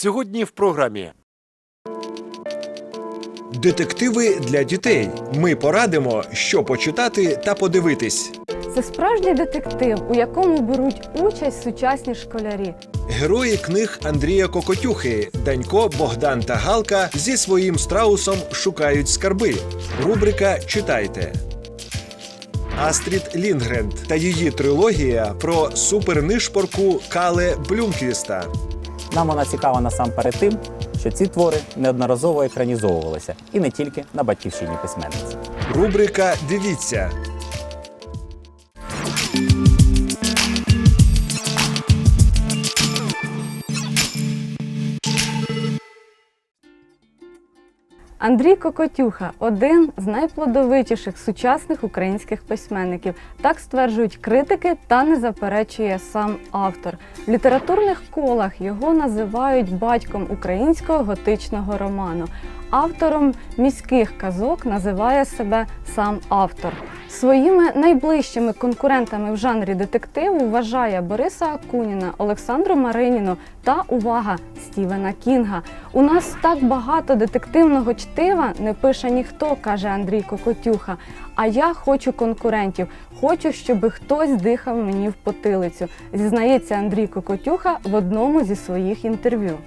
Сьогодні в програмі Детективи для дітей. Ми порадимо, що почитати та подивитись. Це справжній детектив, у якому беруть участь сучасні школярі. Герої книг Андрія Кокотюхи, Данько, Богдан та Галка зі своїм страусом шукають скарби. Рубрика Читайте. Астрід Лінгренд та її трилогія про супернишпорку Кале Блюмквіста. Нам вона цікава насамперед тим, що ці твори неодноразово екранізовувалися і не тільки на батьківщині письменниці. Рубрика Дивіться. Андрій Кокотюха один з найплодовитіших сучасних українських письменників. Так стверджують критики та не заперечує сам автор. В літературних колах його називають батьком українського готичного роману. Автором міських казок називає себе сам автор. Своїми найближчими конкурентами в жанрі детективу вважає Бориса Акуніна, Олександру Мариніну та увага Стівена Кінга. У нас так багато детективного чтива не пише ніхто, каже Андрій Кокотюха. А я хочу конкурентів. Хочу, щоб хтось дихав мені в потилицю. Зізнається Андрій Кокотюха в одному зі своїх інтерв'ю.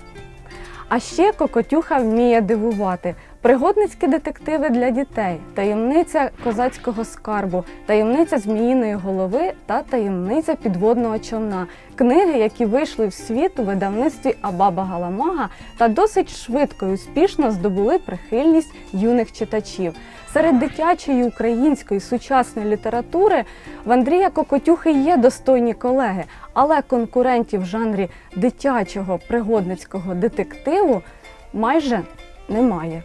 А ще Кокотюха вміє дивувати. Пригодницькі детективи для дітей, таємниця козацького скарбу, таємниця зміїної голови та таємниця підводного човна. Книги, які вийшли в світ у видавництві Абаба Галамага та досить швидко і успішно здобули прихильність юних читачів. Серед дитячої української сучасної літератури в Андрія Кокотюхи є достойні колеги, але конкурентів в жанрі дитячого пригодницького детективу майже немає.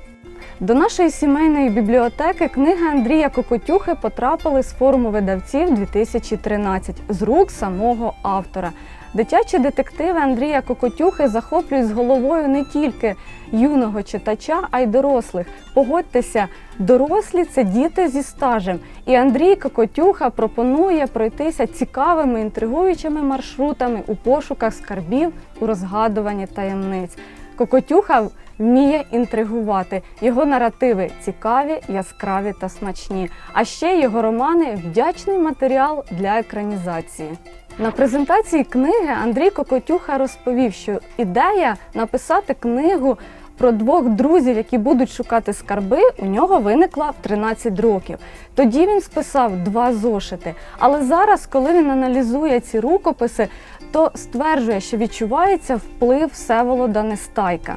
До нашої сімейної бібліотеки книги Андрія Кокотюхи потрапили з форуму видавців 2013 з рук самого автора. Дитячі детективи Андрія Кокотюхи захоплюють з головою не тільки юного читача, а й дорослих. Погодьтеся, дорослі це діти зі стажем. І Андрій Кокотюха пропонує пройтися цікавими інтригуючими маршрутами у пошуках скарбів у розгадуванні таємниць. Кокотюха вміє інтригувати. Його наративи цікаві, яскраві та смачні. А ще його романи вдячний матеріал для екранізації. На презентації книги Андрій Кокотюха розповів, що ідея написати книгу про двох друзів, які будуть шукати скарби, у нього виникла в 13 років. Тоді він списав два зошити. Але зараз, коли він аналізує ці рукописи, то стверджує, що відчувається вплив Всеволода Нестайка.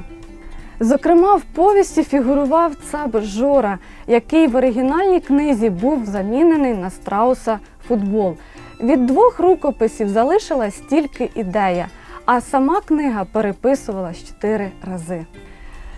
Зокрема, в повісті фігурував цап Жора, який в оригінальній книзі був замінений на страуса футбол. Від двох рукописів залишилась тільки ідея, а сама книга переписувалась чотири рази.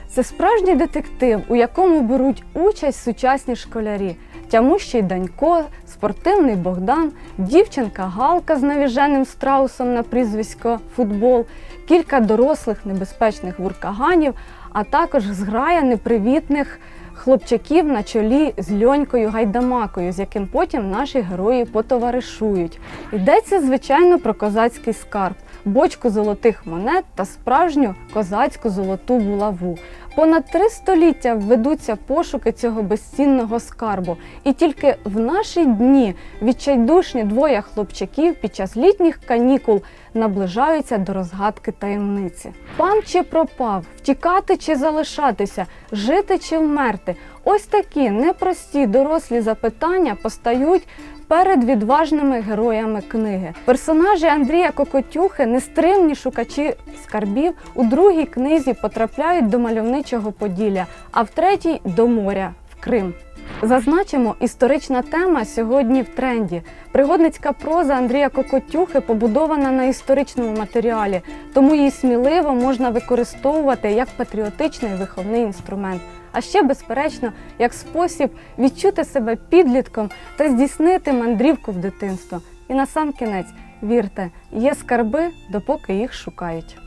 Це справжній детектив, у якому беруть участь сучасні школярі. Тямущий Данько, спортивний Богдан, дівчинка Галка з навіженим страусом на прізвисько футбол, кілька дорослих небезпечних вуркаганів, а також зграя непривітних хлопчаків на чолі з льонькою гайдамакою, з яким потім наші герої потоваришують. Йдеться, звичайно, про козацький скарб, бочку золотих монет та справжню козацьку золоту булаву. Понад три століття ведуться пошуки цього безцінного скарбу, і тільки в наші дні відчайдушні двоє хлопчаків під час літніх канікул наближаються до розгадки таємниці. Пан чи пропав, втікати чи залишатися, жити чи вмерти. Ось такі непрості дорослі запитання постають перед відважними героями книги. Персонажі Андрія Кокотюхи, нестримні шукачі скарбів, у другій книзі потрапляють до мальовничого Поділля, а в третій до моря в Крим. Зазначимо, історична тема сьогодні в тренді. Пригодницька проза Андрія Кокотюхи побудована на історичному матеріалі, тому її сміливо можна використовувати як патріотичний виховний інструмент. А ще, безперечно, як спосіб відчути себе підлітком та здійснити мандрівку в дитинство. І на сам кінець, вірте, є скарби, допоки їх шукають.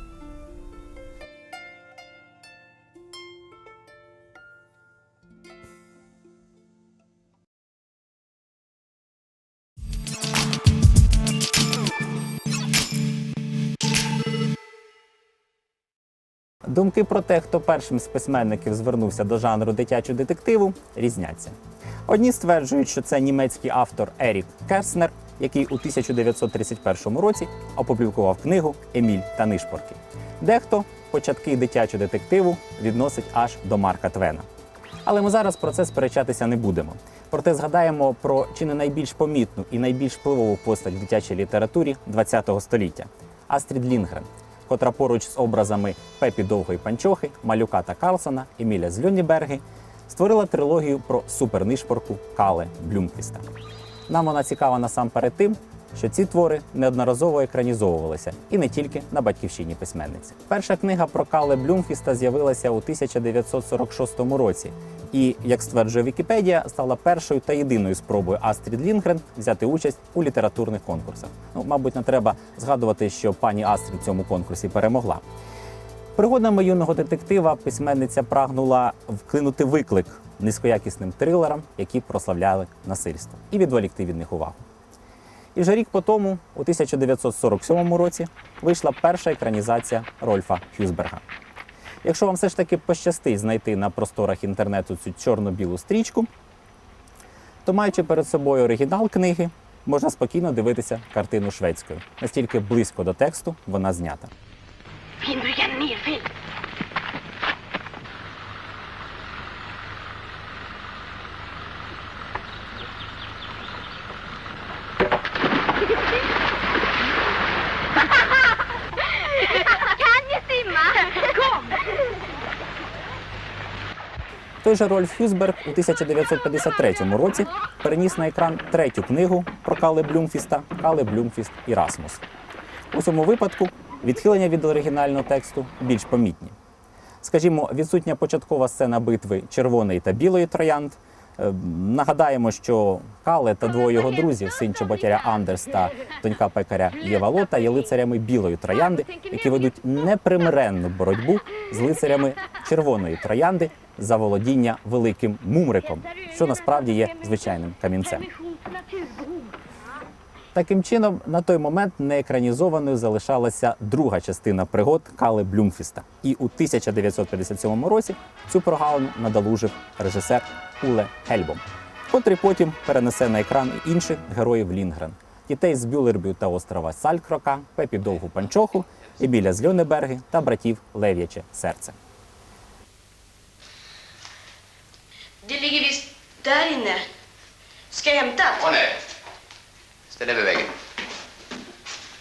Думки про те, хто першим з письменників звернувся до жанру дитячого детективу, різняться. Одні стверджують, що це німецький автор Ерік Керснер, який у 1931 році опублікував книгу Еміль та Нишпорки. Дехто початки дитячого детективу відносить аж до Марка Твена. Але ми зараз про це сперечатися не будемо. Проте згадаємо про чи не найбільш помітну і найбільш впливову постать в дитячій літературі ХХ століття Астрід Лінгрен, котра поруч з образами Пепі Довгої Панчохи, Малюка та Карлсона, Еміля з Люніберги створила трилогію про супернишпорку Кале Блюмквіста. Нам вона цікава насамперед тим, що ці твори неодноразово екранізовувалися і не тільки на батьківщині письменниці. Перша книга про Кале Блюмфіста з'явилася у 1946 році, і, як стверджує Вікіпедія, стала першою та єдиною спробою Астрід Лінгрен взяти участь у літературних конкурсах. Ну, мабуть, не треба згадувати, що пані Астрід в цьому конкурсі перемогла. Пригодами юного детектива письменниця прагнула вклинути виклик низькоякісним трилерам, які прославляли насильство, і відволікти від них увагу. І вже рік по тому, у 1947 році, вийшла перша екранізація Рольфа Хюзберга. Якщо вам все ж таки пощастить знайти на просторах інтернету цю чорно-білу стрічку, то маючи перед собою оригінал книги, можна спокійно дивитися картину шведською. Настільки близько до тексту вона знята. Той же Рольф Хюзберг у 1953 році переніс на екран третю книгу про Кале Блюмфіста Кале Блюмфіст і Расмус. У цьому випадку відхилення від оригінального тексту більш помітні. Скажімо, відсутня початкова сцена битви червоної та білої троянд. Е, Нагадаємо, що Кале та двоє його друзів, син чоботяря Андерс та донька пекаря Єва Лота, є лицарями білої троянди, які ведуть непримиренну боротьбу з лицарями червоної троянди за володіння великим мумриком, що насправді є звичайним камінцем. Таким чином, на той момент неекранізованою залишалася друга частина пригод Кали Блюмфіста. І у 1957 році цю прогалину надолужив режисер Уле Хельбом, котрий потім перенесе на екран і інших героїв Лінгрен. Дітей з Бюлербю та острова Салькрока, Пепі Довгу Панчоху, Еміля з Льонеберги та братів Лев'яче Серце. Det ligger visst där inne. Ska jag hämta? Åh nej. Ställ över väggen.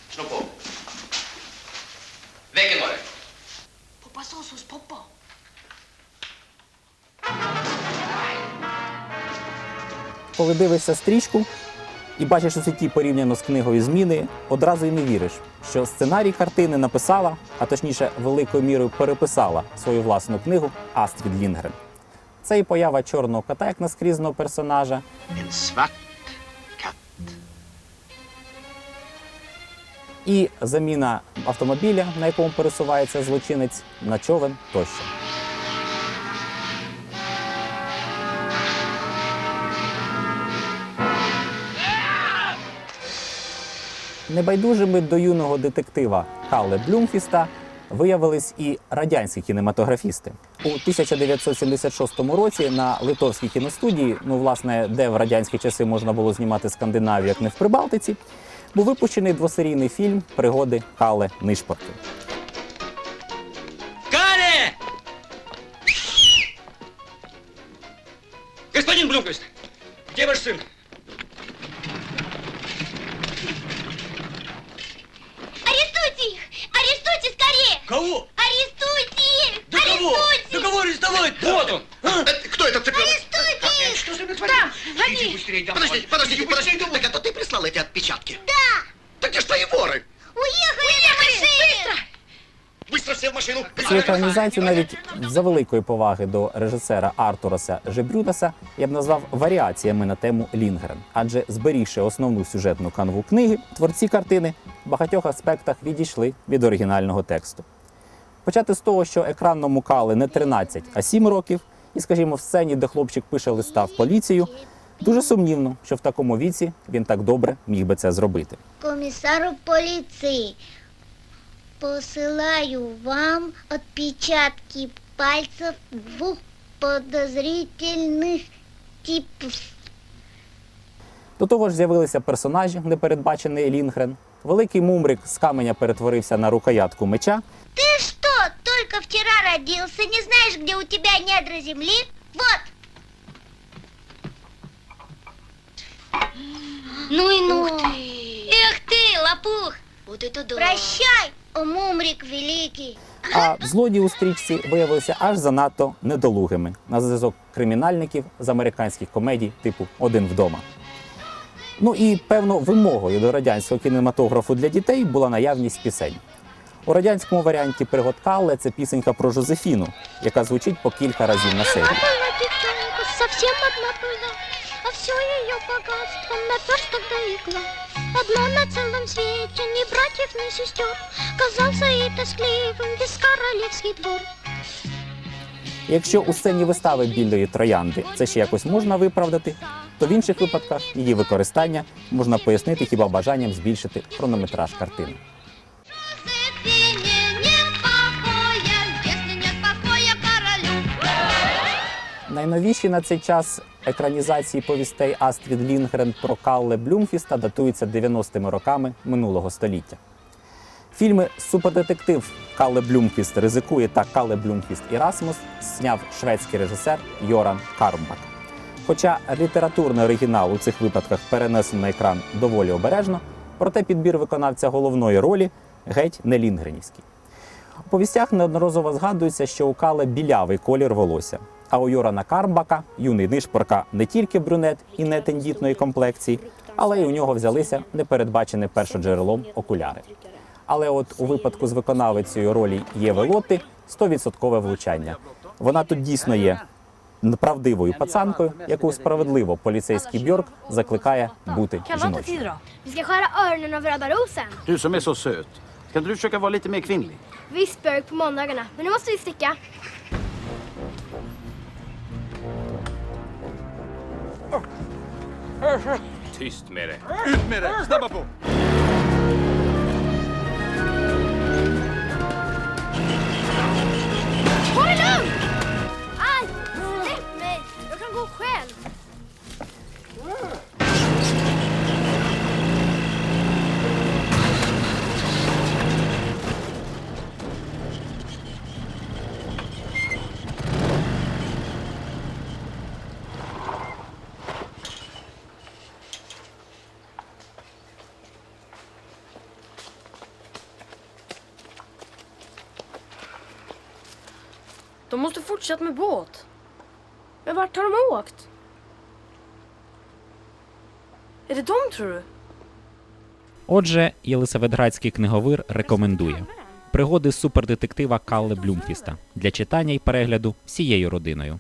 Slå på. Väggen var det. Poppa sås hos Poppa. Коли дивишся стрічку і бачиш у сеті порівняно з книгою зміни, одразу й не віриш, що сценарій картини написала, а точніше, великою мірою переписала свою власну книгу Астрід Лінгрен. Це і поява чорного кота як наскрізного персонажа, і заміна автомобіля, на якому пересувається злочинець, на човен тощо. Небайдужими до юного детектива Кале Блюмфіста виявились і радянські кінематографісти. У 1976 році на литовській кіностудії, ну власне, де в радянські часи можна було знімати Скандинавію, як не в Прибалтиці, був випущений двосерійний фільм Пригоди Кале Нишпорки. Арестуйте их! Что с ним Там, гони! быстрее домой. Подождите, подождите, подождите. Так это ты прислал эти отпечатки? Да. Так где ж твои воры? Уехали, на машине! Быстро все в машину. Цю екранізацію навіть за великої поваги до режисера Артураса Жебрюдаса я б назвав варіаціями на тему Лінгрен. Адже зберігши основну сюжетну канву книги, творці картини в багатьох аспектах відійшли від оригінального тексту. Почати з того, що екранному кали не 13, а 7 років, і, скажімо, в сцені, де хлопчик пише листа в поліцію, дуже сумнівно, що в такому віці він так добре міг би це зробити. Комиссару полиции. Посылаю вам отпечатки пальцев двух подозрительных типов. До того ж з'явилися персонажі, непередбачений Лінгрен. Великий мумрик з каменя перетворився на рукоятку меча, Ты что, только вчера родился, не знаешь, где у тебя недра земли? Вот! Ну и ну. Эх ты, лопух! Вот это да. Прощай, о мумрик великий. а злодії у стрічці виявилися аж занадто недолугими на зв'язок кримінальників з американських комедій типу Один вдома. Ну і певно вимогою до радянського кінематографу для дітей була наявність пісень. У радянському варіанті пригод Калле це пісенька про Жозефіну, яка звучить по кілька разів на серію. Была девчонка, совсем одна была, а все ее богатство наперсток до игла. Одно на целом свете, ни братьев, ни сестер, казался и тоскливым весь королевский двор. Якщо у сцені вистави білої троянди це ще якось можна виправдати, то в інших випадках її використання можна пояснити хіба бажанням збільшити хронометраж картини. Найновіші на цей час екранізації повістей Астрід Лінгрен про Калле Блюмфіста датуються 90-ми роками минулого століття. Фільми Супердетектив Калле Блюмфіст ризикує та Калле Блюмфіст і Расмус зняв шведський режисер Йоран Кармбак. Хоча літературний оригінал у цих випадках перенесено на екран доволі обережно, проте підбір виконавця головної ролі геть не лінгренівський. У повістях неодноразово згадується, що у Кале білявий колір волосся. А у Йорана Кармбака юний нишпорка не тільки брюнет і не тендітної комплекції, але й у нього взялися непередбачене першоджерелом окуляри. Але от у випадку з виконавицею ролі Єви Лотти 100% влучання. Вона тут дійсно є правдивою пацанкою, яку справедливо поліцейський Бьорк закликає бути жіночою. Rosen. Som är så söt. Kan du försöka vara lite mer kvinnlig? Visst Björk på måndagarna, men nu måste vi sticka. Tyst med det. Ut med det! Snabba på! Ta det lugnt! Aj! Släpp mig! Jag kan gå själv. De måste fortsätta med båt. Men vart har de åkt? Är det de tror du? Отже, Єлисаветградський книговир рекомендує пригоди супердетектива Калле Блюмфіста для читання і перегляду всією родиною.